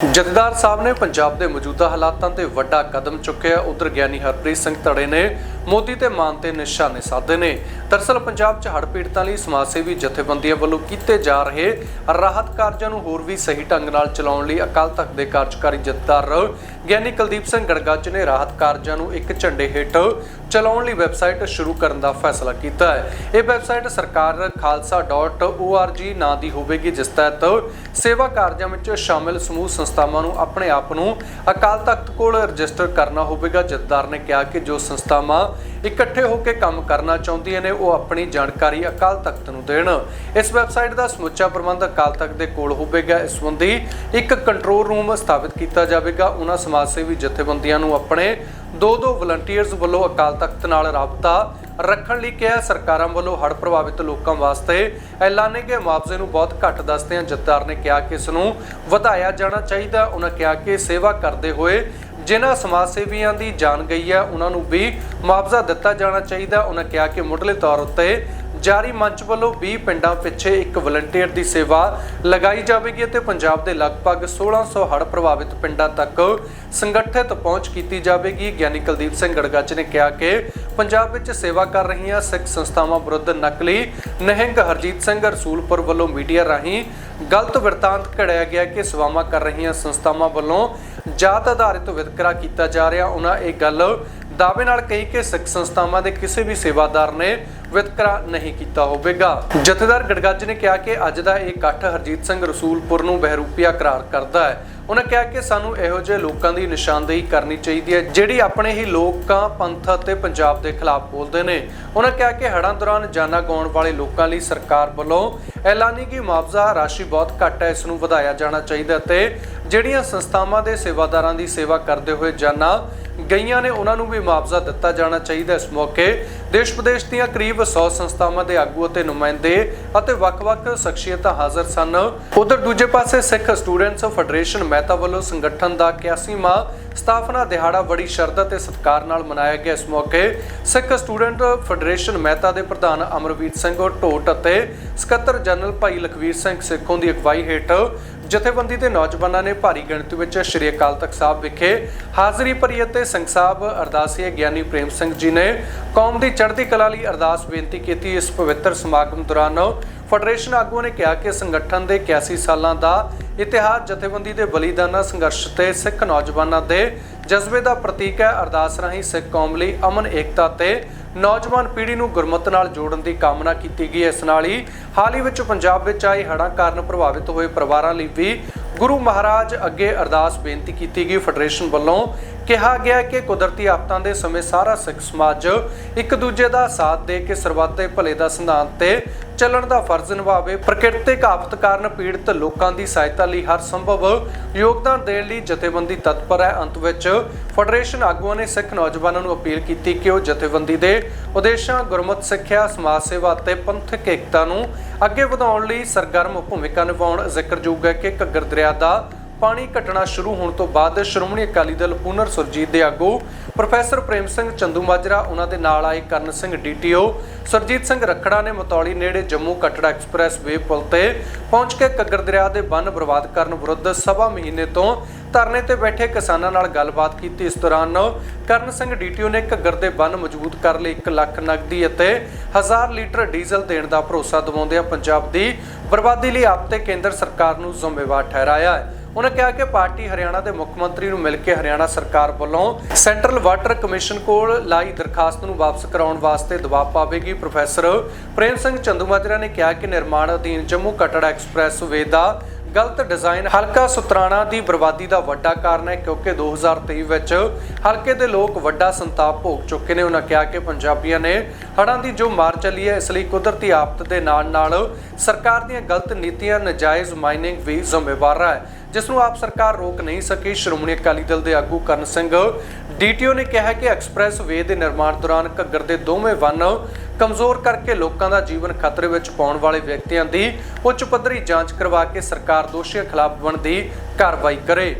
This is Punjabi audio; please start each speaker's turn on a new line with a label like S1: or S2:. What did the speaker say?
S1: ਜਥੇਦਾਰ ਸਾਹਿਬ ਨੇ ਪੰਜਾਬ ਦੇ ਮੌਜੂਦਾ ਹਾਲਾਤਾਂ ਤੇ ਵੱਡਾ ਕਦਮ ਚੁੱਕਿਆ। ਉਧਰ ਗਿਆਨੀ ਹਰਪ੍ਰੀਤ ਸਿੰਘ ਧੜੇ ਨੇ ਮੋਦੀ ਤੇ ਮਾਨ ਤੇ ਨਿਸ਼ਾਨੇ ਸਾਧੇ ਨੇ। ਦਰਸਲ ਪੰਜਾਬ 'ਚ ਹੜ੍ਹ ਪੀੜਤਾਂ ਲਈ ਸਮਾਜ ਸੇਵੀ ਜਥੇਬੰਦੀਆਂ ਵੱਲੋਂ ਕੀਤੇ ਜਾ ਰਹੇ ਰਾਹਤ ਕਾਰਜਾਂ ਨੂੰ ਹੋਰ ਵੀ ਸਹੀ ਢੰਗ ਨਾਲ ਚਲਾਉਣ ਲਈ ਅਕਾਲ ਤਖਤ ਦੇ ਕਾਰਜਕਾਰੀ ਜਥੇਦਾਰ ਗਿਆਨੀ ਕੁਲਦੀਪ ਸਿੰਘ ਗੜਗਾਚ ਨੇ ਰਾਹਤ ਕਾਰਜਾਂ ਨੂੰ ਇੱਕ ਝੰਡੇ ਹੇਠ ਚਲਾਉਣ ਲਈ ਵੈਬਸਾਈਟ ਸ਼ੁਰੂ ਕਰਨ ਦਾ ਫੈਸਲਾ ਕੀਤਾ ਹੈ। ਇਹ ਵੈਬਸਾਈਟ ਸਰਕਾਰ ਖਾਲਸਾ.org ਨਾਂ ਦੀ ਹੋਵੇਗੀ, ਜਿਸ ਤਹਿਤ ਸੇਵਾ ਕਾਰਜਾਂ ਵਿੱਚ ਸ਼ਾਮਿਲ ਸਮੂਹ ਸੰਸਥਾਵਾਂ ਨੂੰ ਆਪਣੇ ਆਪ ਨੂੰ ਅਕਾਲ ਤਖਤ ਕੋਲ ਰਜਿਸਟਰ ਕਰਨਾ ਹੋਵੇਗਾ। ਜਥੇਦਾਰ ਨੇ ਕਿਹਾ ਕਿ ਜੋ ਸੰਸਥਾਵਾਂ ਇਕੱਠੇ ਹੋ ਕੇ ਕੰਮ ਕਰਨਾ ਚਾਹੁੰਦੀਆਂ ਨੇ, ਉਹ ਆਪਣੀ ਜਾਣਕਾਰੀ ਅਕਾਲ ਤਖਤ ਨੂੰ ਦੇਣ। ਇਸ ਵੈਬਸਾਈਟ ਦਾ ਸਮੁੱਚਾ ਪ੍ਰਬੰਧ ਅਕਾਲ ਤਖਤ ਦੇ ਕੋਲ ਹੋਵੇਗਾ। ਇਸ ਸੰਬੰਧੀ ਇੱਕ ਕੰਟਰੋਲ ਰੂਮ ਸਥਾਪਿਤ ਕੀਤਾ ਜਾਵੇਗਾ। ਉਹਨਾਂ ਸਮਾਜ ਸੇਵੀ ਜਥੇਬੰਦੀਆਂ ਨੂੰ ਆਪਣੇ ਦੋ ਦੋ ਵਲੰਟੀਅਰਸ ਵੱਲੋਂ ਅਕਾਲ ਤਖਤ ਨਾਲ ਰਾਬਤਾ ਰੱਖਣ ਲਈ ਕਿਹਾ। ਸਰਕਾਰਾਂ ਵੱਲੋਂ ਹੜ੍ਹ ਪ੍ਰਭਾਵਿਤ ਲੋਕਾਂ ਵਾਸਤੇ ਐਲਾਨੇ ਗਏ ਮੁਆਵਜ਼ੇ ਨੂੰ ਬਹੁਤ ਘੱਟ ਦੱਸਦਿਆਂ ਜਥੇਦਾਰ ਨੇ ਕਿਹਾ ਕਿ ਇਸ ਨੂੰ ਵਧਾਇਆ ਜਾਣਾ ਚਾਹੀਦਾ। ਉਹਨਾਂ ਕਿਹਾ ਕਿ ਸੇਵਾ ਕਰਦੇ ਹੋਏ ਜਿਨ੍ਹਾਂ ਸਮਾਜ ਸੇਵੀਆਂ ਦੀ ਜਾਨ ਗਈ ਹੈ, ਉਹਨਾਂ ਨੂੰ ਵੀ ਮੁਆਵਜ਼ਾ ਦਿੱਤਾ ਜਾਣਾ ਚਾਹੀਦਾ। ਉਹਨਾਂ ਕਿਹਾ ਕਿ ਮੁੱਢਲੇ ਤੌਰ ਉੱਤੇ ਜਾਰੀ ਮੰਚ ਵੱਲੋਂ 20 ਪਿੰਡਾਂ ਪਿੱਛੇ ਇੱਕ ਵਲੰਟੀਅਰ ਦੀ ਸੇਵਾ ਲਗਾਈ ਜਾਵੇਗੀ ਅਤੇ ਪੰਜਾਬ ਦੇ ਲਗਭਗ 1600 ਹੜ੍ਹ ਪ੍ਰਭਾਵਿਤ ਪਿੰਡਾਂ ਤੱਕ ਸੰਗਠਿਤ ਪਹੁੰਚ ਕੀਤੀ ਜਾਵੇਗੀ। ਗਿਆਨੀ ਕੁਲਦੀਪ ਸਿੰਘ ਗੜਗੱਜ ਨੇ ਕਿਹਾ ਕਿ ਪੰਜਾਬ ਵਿੱਚ ਸੇਵਾ ਕਰ ਰਹੀਆਂ ਸਿੱਖ ਸੰਸਥਾਵਾਂ ਵਿਰੁੱਧ ਨਕਲੀ ਨਹਿੰਗ ਹਰਜੀਤ ਸਿੰਘ ਰਸੂਲਪੁਰ ਵੱਲੋਂ ਮੀਡੀਆ ਰਾਹੀਂ ਗਲਤ ਵਰਤਾਂਤ ਘੜਿਆ ਗਿਆ ਕਿ ਸੇਵਾਵਾਂ ਕਰ ਰਹੀਆਂ ਸੰਸਥਾਵਾਂ ਵੱਲੋਂ ਜਾਤ ਆਧਾਰਿਤ ਵਿਤਕਰਾ ਕੀਤਾ ਜਾ ਰਿਹਾ। ਉਹਨਾਂ ਇਹ ਗੱਲ ਦਾਅਵੇ ਨਾਲ ਕਹੀ ਕਿ ਸਿੱਖ ਸੰਸਥਾਵਾਂ ਦੇ ਕਿਸੇ ਵੀ ਸੇਵਾਦਾਰ ਨੇ ਵਿਤਕਰਾ ਨਹੀਂ ਕੀਤਾ ਹੋਵੇਗਾ। ਜਥੇਦਾਰ ਗੜਗੱਜ ਨੇ ਕਿਹਾ ਕਿ ਅੱਜ ਦਾ ਇਹ ਇਕੱਠ ਹਰਜੀਤ ਸਿੰਘ ਰਸੂਲਪੁਰ ਨੂੰ ਬਹਿਰੂਪੀਆ ਕਰਾਰ ਕਰਦਾ ਹੈ। ਉਹਨਾਂ ਕਿਹਾ ਕਿ ਸਾਨੂੰ ਇਹੋ ਜਿਹੇ ਲੋਕਾਂ ਦੀ ਨਿਸ਼ਾਨਦੇਹੀ ਕਰਨੀ ਚਾਹੀਦੀ ਹੈ, ਜਿਹੜੀ ਆਪਣੇ ਹੀ ਲੋਕਾਂ, ਪੰਥ ਅਤੇ ਪੰਜਾਬ ਦੇ ਖਿਲਾਫ ਬੋਲਦੇ ਨੇ। ਉਹਨਾਂ ਕਿਹਾ ਕਿ ਹੜਾਂ ਦੌਰਾਨ ਜਾਨਾਂ ਗਾਉਣ ਵਾਲੇ ਲੋਕਾਂ ਲਈ ਸਰਕਾਰ ਵੱਲੋਂ ਐਲਾਨੀ ਗਈ ਮੁਆਵਜ਼ਾ, ਰਾਸ਼ੀ ਬਹੁਤ ਘੱਟ ਹੈ, ਇਸ ਨੂੰ ਵਧਾਇਆ ਜਾਣਾ ਚਾਹੀਦਾ ਤੇ ਜਿਹੜੀਆਂ ਸੰਸਥਾਵਾਂ ਦੇ ਸੇਵਾਦਾਰਾਂ ਦੀ ਸੇਵਾ ਕਰਦੇ ਹੋਏ ਜਾਨਾਂ, ਗਈਆਂ ਨੇ ਉਹਨਾਂ ਨੂੰ ਵੀ ਮੁਆਵਜ਼ਾ ਦਿੱਤਾ ਜਾਣਾ ਚਾਹੀਦਾ ਇਸ ਮੌਕੇ। ਦੇਸ਼ ਵਿਦੇਸ਼ ਦੀਆਂ ਕਰੀਬ 100 ਸੰਸਥਾਵਾਂ ਦੇ ਆਗੂ ਅਤੇ ਨੁਮਾਇੰਦੇ ਅਤੇ ਵੱਖ-ਵੱਖ ਸ਼ਖਸੀਅਤਾਂ ਹਾਜ਼ਰ ਸਨ। ਉਧਰ ਦੂਜੇ ਪਾਸੇ ਸਿੱਖ ਸਟੂਡੈਂਟਸ ਫੈਡਰੇਸ਼ਨ ਮਹਿਤਾ ਵੱਲੋਂ ਸੰਗਠਨ ਦਾ 81ਵਾਂ ਸਥਾਪਨਾ ਦਿਹਾੜਾ ਬੜੀ ਸ਼ਰਧਾ ਤੇ ਸਤਿਕਾਰ ਨਾਲ ਮਨਾਇਆ ਗਿਆ ਇਸ ਮੌਕੇ। ਸਿੱਖ ਸਟੂਡੈਂਟ ਫੈਡਰੇਸ਼ਨ ਮਹਿਤਾ ਦੇ ਪ੍ਰਧਾਨ ਅਮਰਵੀਰ ਸਿੰਘ ਢੋਟ ਅਤੇ ਸਕੱਤਰ ਜਨਰਲ ਭਾਈ ਲਖਵੀਰ ਸਿੰਘ ਸਿੱਖੋਂ ਦੀ ਅਗਵਾਈ ਹੇਠ ਜਥੇਬੰਦੀ ਦੇ ਨੌਜਵਾਨਾਂ ਨੇ ਭਾਰੀ ਗਿਣਤੀ ਵਿੱਚ ਸ਼੍ਰੀ ਅਕਾਲ ਤਖਤ ਸਾਹਿਬ ਵਿਖੇ ਹਾਜ਼ਰੀ ਭਰੀ ਅਤੇ ਸਿੰਘ ਸਾਹਿਬ ਅਰਦਾਸੀਏ ਗਿਆਨੀ ਪ੍ਰੇਮ ਸਿੰਘ ਜੀ ਨੇ ਕੌਮ ਦੀ ਚੜ੍ਹਦੀ ਕਲਾ ਲਈ ਅਰਦਾਸ ਬੇਨਤੀ ਕੀਤੀ। ਇਸ ਪਵਿੱਤਰ ਸਮਾਗਮ ਦੌਰਾਨ ਫੈਡਰੇਸ਼ਨ ਆਗੂਆਂ ਨੇ ਕਿਹਾ ਕਿ ਸੰਗਠਨ ਦੇ 81 ਸਾਲਾਂ ਦਾ ਇਤਿਹਾਸ, ਜਥੇਬੰਦੀ ਦੇ ਬਲੀਦਾਨਾਂ ਸੰਘਰਸ਼ ਤੇ ਸਿੱਖ ਨੌਜਵਾਨਾਂ ਦੇ ਜਜ਼ਬੇ ਦਾ ਪ੍ਰਤੀਕ ਹੈ। ਅਰਦਾਸ ਰਾਹੀਂ ਸਿੱਖ ਕੌਮ ਲਈ ਅਮਨ, ਏਕਤਾ ਤੇ ਨੌਜਵਾਨ ਪੀੜ੍ਹੀ ਨੂੰ ਗੁਰਮਤਿ ਨਾਲ ਜੋੜਨ ਦੀ ਕਾਮਨਾ ਕੀਤੀ ਗਈ। ਇਸ ਨਾਲ ਹੀ ਹਾਲ ਹੀ ਵਿੱਚ ਪੰਜਾਬ ਵਿੱਚ ਆਏ ਹੜ੍ਹਾਂ ਕਾਰਨ ਪ੍ਰਭਾਵਿਤ ਹੋਏ ਪਰਿਵਾਰਾਂ ਲਈ ਵੀ ਗੁਰੂ ਮਹਾਰਾਜ ਅੱਗੇ ਅਰਦਾਸ ਬੇਨਤੀ ਕੀਤੀ ਗਈ। ਫੈਡਰੇਸ਼ਨ ਵੱਲੋਂ ਕਿਹਾ ਗਿਆ ਕਿ ਕੁਦਰਤੀ ਆਫਤਾਂ ਦੇ ਸਮੇਂ ਸਾਰਾ ਸਿੱਖ ਸਮਾਜ ਇੱਕ ਦੂਜੇ ਦਾ ਸਾਥ ਦੇ ਕੇ ਸਰਬੱਤ ਦੇ ਭਲੇ ਦਾ ਸਿਧਾਂਤ ਤੇ ਚੱਲਣ ਦਾ ਫਰਜ਼ ਨਿਭਾਵੇ। ਪ੍ਰਕਿਰਤਿਕ ਆਫਤ ਕਾਰਨ ਪੀੜਤ ਲੋਕਾਂ ਦੀ ਸਹਾਇਤਾ ਲਈ ਹਰ ਸੰਭਵ ਯੋਗਦਾਨ ਦੇਣ ਲਈ ਜਥੇਬੰਦੀ ਤਤਪਰ ਹੈ। ਅੰਤ ਵਿੱਚ ਫੈਡਰੇਸ਼ਨ ਆਗੂਆਂ ਨੇ ਸਿੱਖ ਨੌਜਵਾਨਾਂ ਨੂੰ ਅਪੀਲ ਕੀਤੀ ਕਿ ਉਹ ਜਥੇਬੰਦੀ ਦੇ ਉਦੇਸ਼ਾਂ, ਗੁਰਮਤ, ਸਿੱਖਿਆ, ਸਮਾਜ ਸੇਵਾ ਅਤੇ ਪੰਥਕ ਏਕਤਾ ਨੂੰ ਅੱਗੇ ਵਧਾਉਣ ਲਈ ਸਰਗਰਮ ਭੂਮਿਕਾ ਨਿਭਾਉਣ ਜ਼ਿਕਰਯੋਗ ਹੈ ਕਿ ਘੱਗਰ ਦਰਿਆ ਦਾ ਪਾਣੀ ਘਟਣਾ ਸ਼ੁਰੂ ਹੋਣ ਤੋਂ ਬਾਅਦ ਸ਼੍ਰੋਮਣੀ ਅਕਾਲੀ ਦਲ ਪੁਨਰ ਸੁਰਜੀਤ ਦੇ ਆਗੂ ਪ੍ਰੋਫੈਸਰ ਪ੍ਰੇਮ ਸਿੰਘ ਚੰਦੂਮਾਜਰਾ ਉਹਨਾਂ ਦੇ ਨਾਲ ਆਏ ਕਰਨ ਸਿੰਘ ਡੀਟੀਓ ਸਰਜੀਤ ਸਿੰਘ ਰਖੜਾ ਨੇ ਮਤੌਲੀ ਨੇੜੇ ਜੰਮੂ ਕਟੜਾ ਐਕਸਪ੍ਰੈਸ ਵੇ ਪੁਲ ਤੇ ਪਹੁੰਚ ਕੇ ਘੱਗਰ ਦਰਿਆ ਦੇ ਬੰਨ ਬਰਬਾਦ ਕਰਨ ਵਿਰੁੱਧ ਸਵਾ ਮਹੀਨੇ ਤੋਂ ਧਰਨੇ ਤੇ ਬੈਠੇ ਕਿਸਾਨਾਂ ਨਾਲ ਗੱਲਬਾਤ ਕੀਤੀ। ਇਸ ਦੌਰਾਨ ਕਰਨ ਸਿੰਘ ਡੀਟੀਓ ਨੇ ਘੱਗਰ ਦੇ ਬੰਨ ਮਜ਼ਬੂਤ ਕਰਨ ਲਈ 1 ਲੱਖ ਨਗਦੀ ਅਤੇ 1000 ਲੀਟਰ ਡੀਜ਼ਲ ਦੇਣ ਦਾ ਭਰੋਸਾ ਦਿਵਾਉਂਦਿਆਂ ਪੰਜਾਬ ਦੀ ਬਰਬਾਦੀ ਲਈ ਆਪ ਤੇ ਕੇਂਦਰ ਸਰਕਾਰ ਨੂੰ ਜ਼ਿੰਮੇਵਾਰ ਠਹਿਰਾਇਆ ਹੈ। ਉਹਨਾਂ ਕਿਹਾ ਕਿ ਪਾਰਟੀ ਹਰਿਆਣਾ ਦੇ ਮੁੱਖ ਮੰਤਰੀ ਨੂੰ ਮਿਲ ਕੇ ਹਰਿਆਣਾ ਸਰਕਾਰ ਵੱਲੋਂ ਸੈਂਟਰਲ ਵਾਟਰ ਕਮਿਸ਼ਨ ਕੋਲ ਲਾਈ ਦਰਖਾਸਤ ਨੂੰ ਵਾਪਸ ਕਰਾਉਣ ਵਾਸਤੇ ਦਬਾਅ ਪਾਵੇਗੀ। ਪ੍ਰੋਫੈਸਰ ਪ੍ਰੇਮ ਸਿੰਘ ਚੰਦੂਮਾਜਰਾ ਨੇ ਕਿਹਾ ਕਿ ਨਿਰਮਾਣ ਅਧੀਨ ਜੰਮੂ ਕਟੜਾ ਐਕਸਪ੍ਰੈਸ ਵੇ ਦਾ ਗਲਤ ਡਿਜ਼ਾਈਨ ਹਲਕਾ ਸੁਤਰਾਣਾ ਦੀ ਬਰਬਾਦੀ ਦਾ ਵੱਡਾ ਕਾਰਨ ਹੈ, ਕਿਉਂਕਿ 2023 ਵਿੱਚ ਹਲਕੇ ਦੇ ਲੋਕ ਵੱਡਾ ਸੰਤਾਪ ਭੋਗ ਚੁੱਕੇ ਨੇ। ਉਹਨਾਂ ਕਿਹਾ ਕਿ ਪੰਜਾਬੀਆਂ ਨੇ ਹੜ੍ਹਾਂ ਦੀ ਜੋ ਮਾਰ ਚੱਲੀ ਹੈ, ਇਸ ਲਈ ਕੁਦਰਤੀ ਆਫਤ ਦੇ ਨਾਲ ਨਾਲ ਸਰਕਾਰ ਦੀਆਂ ਗਲਤ ਨੀਤੀਆਂ ਨਜਾਇਜ਼ ਮਾਈਨਿੰਗ ਵੀ ਜ਼ਿੰਮੇਵਾਰ ਹੈ। ਜਿਸ ਨੂੰ ਆਪ ਸਰਕਾਰ ਰੋਕ ਨਹੀਂ ਸਕੀ, ਸ਼੍ਰੋਮਣੀ ਅਕਾਲੀ ਦਲ ਦੇ ਆਗੂ ਕਰਨ ਸਿੰਘ ਡੀਟੀਓ ਨੇ ਕਿਹਾ ਕਿ ਐਕਸਪ੍ਰੈਸ ਵੇ ਦੇ ਨਿਰਮਾਣ ਦੌਰਾਨ ਘੱਗਰ ਦੇ ਦੋਵੇਂ ਵੰਨ ਕਮਜ਼ੋਰ ਕਰਕੇ ਲੋਕਾਂ ਦਾ ਜੀਵਨ ਖਤਰੇ ਵਿੱਚ ਪਾਉਣ ਵਾਲੇ ਵਿਅਕਤੀਆਂ ਦੀ ਉੱਚ ਪੱਧਰੀ ਜਾਂਚ ਕਰਵਾ ਕੇ ਸਰਕਾਰ ਦੋਸ਼ੀਆਂ ਖਿਲਾਫ ਬਣਦੀ ਕਾਰਵਾਈ ਕਰੇ।